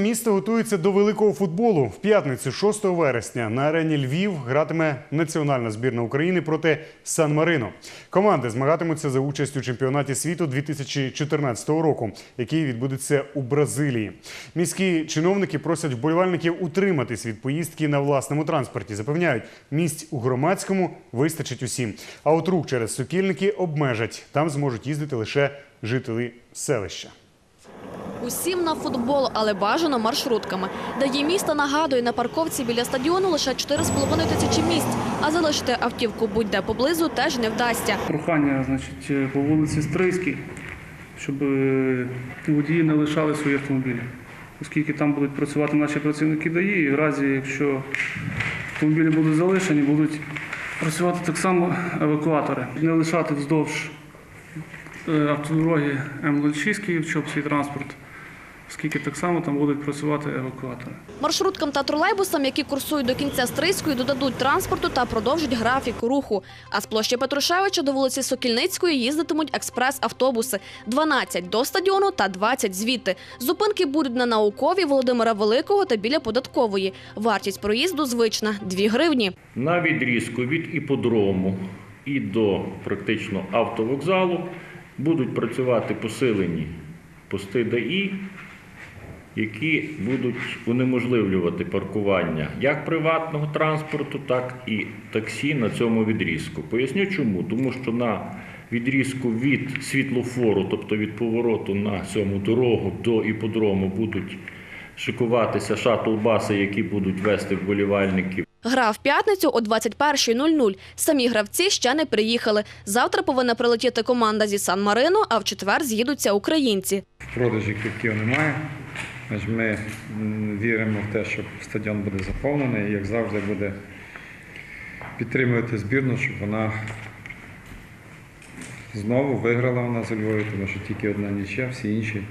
Місто готується до великого футболу. В п'ятницю, 6 вересня, на арені Львів гратиме національна збірна України проти Сан-Марино. Команди змагатимуться за участь у чемпіонаті світу 2014 року, який відбудеться у Бразилії. Міські чиновники просять вболівальників утриматись від поїздки на власному транспорті. Запевняють, місць у громадському вистачить усім. А от рух через сукільники обмежать. Там зможуть їздити лише жителі селища. Усім на футбол, але бажано маршрутками. Дає міста нагадує, на парковці біля стадіону лише 4,5 тисячі місць, а залишити автівку будь-де поблизу теж не вдасться. Прохання, значить, по вулиці Стрийській, щоб е, водії не лишали свої автомобілі, оскільки там будуть працювати наші працівники ДАІ, і в разі, якщо автомобілі будуть залишені, будуть працювати так само евакуатори. Не лишати вздовж е, автодороги М06 Київ-Чопський транспорт, оскільки так само там будуть працювати евакуатори. Маршруткам та тролейбусам, які курсують до кінця Стрийської, додадуть транспорту та продовжать графік руху. А з площі Петрушевича до вулиці Сокільницької їздитимуть експрес-автобуси. 12 до стадіону та 20 звідти. Зупинки будуть на науковій Володимира Великого та біля податкової. Вартість проїзду звична – 2 гривні. На відрізку від іподрому і до практично автовокзалу будуть працювати посилені пости ДАІ, які будуть унеможливлювати паркування як приватного транспорту, так і таксі на цьому відрізку. Поясню чому. Тому що на відрізку від світлофору, тобто від повороту на цьому дорогу до іподрому, будуть шикуватися шатл-баси, які будуть вести вболівальників Гра в п'ятницю о 21.00. Самі гравці ще не приїхали. Завтра повинна прилетіти команда зі Сан-Марино, а в четвер з'їдуться українці. Продажі квитків немає. Ми віримо в те, що стадіон буде заповнений і, як завжди, буде підтримувати збірну, щоб вона знову виграла у нас у Львові, тому що тільки одна нічия, всі інші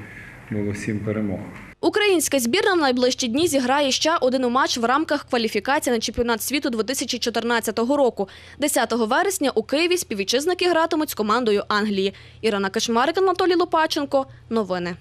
було сім перемог. Українська збірна в найближчі дні зіграє ще один матч в рамках кваліфікації на чемпіонат світу 2014 року. 10 вересня у Києві співвітчизники гратимуть з командою Англії. Ірина Кашмарик, Анатолій Лопаченко. Новини.